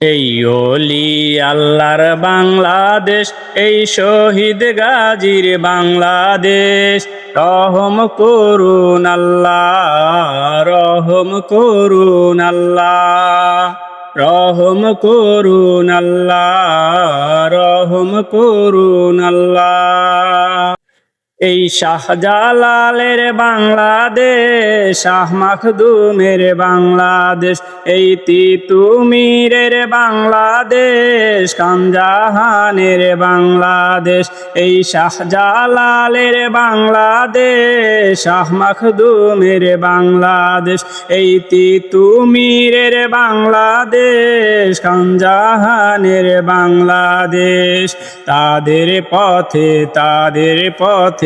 এই অলি আল্লাহর বাংলাদেশ, এই শহীদ গাজীর বাংলাদেশ। রহম করুন আল্লাহ, রহম করুন আল্লাহ, রহম করুন আল্লাহ, রহম করুন আল্লাহ। এই শাহজালালের বাংলাদেশ, শাহ মাখদুমের বাংলাদেশ, এই তিতুমিরের বাংলাদেশ, কানজাহানের বাংলাদেশ, এই শাহজালালের বাংলাদেশ, শাহ মাখদুমের বাংলাদেশ, এই তিতুমিরের বাংলাদেশ, কানজাহানের বাংলাদেশ। তাদের পথে তাদের পথে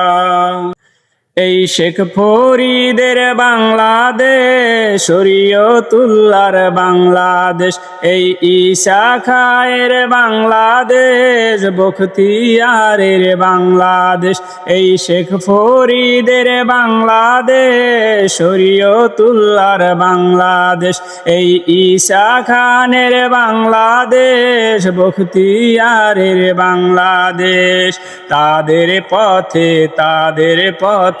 এই শেখ ফরিদের বাংলাদেশ শরীয়তুল্লার বাংলাদেশ, এই ঈশা খায়ের বাংলাদেশ, বখতিয়ারের বাংলাদেশ, এই শেখ ফরিদের বাংলাদেশ শরীয়তুল্লার বাংলাদেশ, এই ঈশা খানের বাংলাদেশ, বখতিয়ারের বাংলাদেশ, তাদের পথে তাদের পথে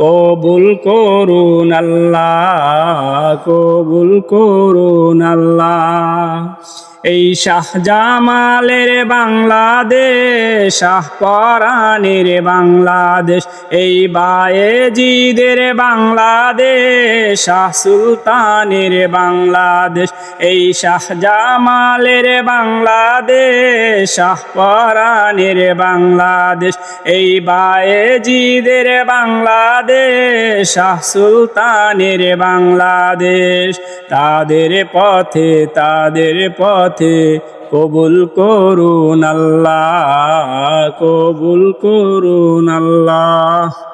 কবুল করুন আল্লাহ, কবুল করুন আল্লাহ। এই শাহজামালের বাংলাদেশ, শাহ পরাণের বাংলাদেশ, এই বায়েজিদের বাংলাদেশ, শাহ সুলতানের বাংলাদেশ, এই শাহজামালের বাংলাদেশ, শাহ পরাণের বাংলাদেশ, এই বায়েজিদের বাংলাদেশ শাহ সুলতানের বাংলাদেশ। তাদের পথে তাদের পথে কবুল করুন আল্লাহ কবুল করুন আল্লাহ।